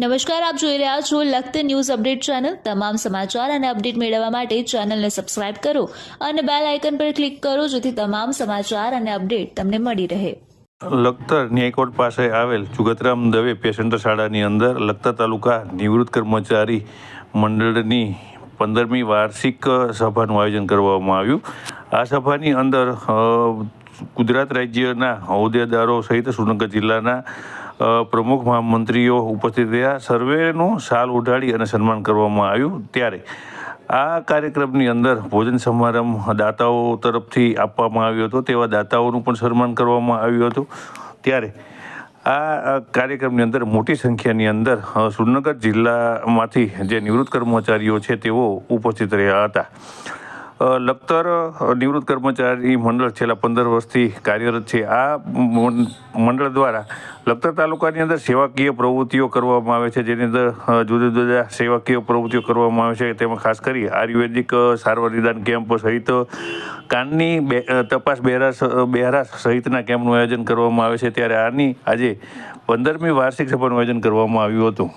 નમસ્કાર, આપ જોઈ રહ્યા છો લખત ન્યૂઝ અપડેટ ચેનલ. તમામ સમાચાર અને અપડેટ મેળવવા માટે ચેનલને સબસ્ક્રાઇબ કરો અને બેલ આઇકન પર ક્લિક કરો જેથી તમામ સમાચાર અને અપડેટ તમને મળી રહે. લખતર ન્યાયકોર્ટ પાસે આવેલ જુગતરામ દવે પેસેન્ટર શાળાની અંદર લખતર તાલુકા નિવૃત્ત કર્મચારી મંડળની પંદરમી વાર્ષિક સભાનું આયોજન કરવામાં આવ્યું. આ સભાની અંદર ગુજરાત રાજ્યના હોદ્દેદારો સહિત સુરેન્દ્રનગર જિલ્લાના પ્રમુખ મહામંત્રીઓ ઉપસ્થિત રહ્યા. સર્વેનો શાલ ઉઢાડી અને સન્માન કરવામાં આવ્યું ત્યારે આ કાર્યક્રમની અંદર ભોજન સમારંભ દાતાઓ તરફથી આપવામાં આવ્યો હતો. તેવા દાતાઓનું પણ સન્માન કરવામાં આવ્યું હતું. ત્યારે આ કાર્યક્રમની અંદર મોટી સંખ્યાની અંદર સુરનગર જિલ્લામાંથી જે નિવૃત્ત કર્મચારીઓ છે તેઓ ઉપસ્થિત રહ્યા હતા. લખતર નિવૃત્ત કર્મચારી મંડળ છેલ્લા પંદર વર્ષથી કાર્યરત છે. આ મંડળ દ્વારા લખતર તાલુકાની અંદર સેવાકીય પ્રવૃત્તિઓ કરવામાં આવે છે. જેની અંદર જુદા જુદા સેવાકીય પ્રવૃત્તિઓ કરવામાં આવે છે. તેમાં ખાસ કરી આયુર્વેદિક સારવાર નિદાન કેમ્પ સહિત કાનની બે- તપાસ બેરાસ બહેરા સહિતના કેમ્પનું આયોજન કરવામાં આવે છે. ત્યારે આની આજે પંદરમી વાર્ષિક સભાનું આયોજન કરવામાં આવ્યું હતું.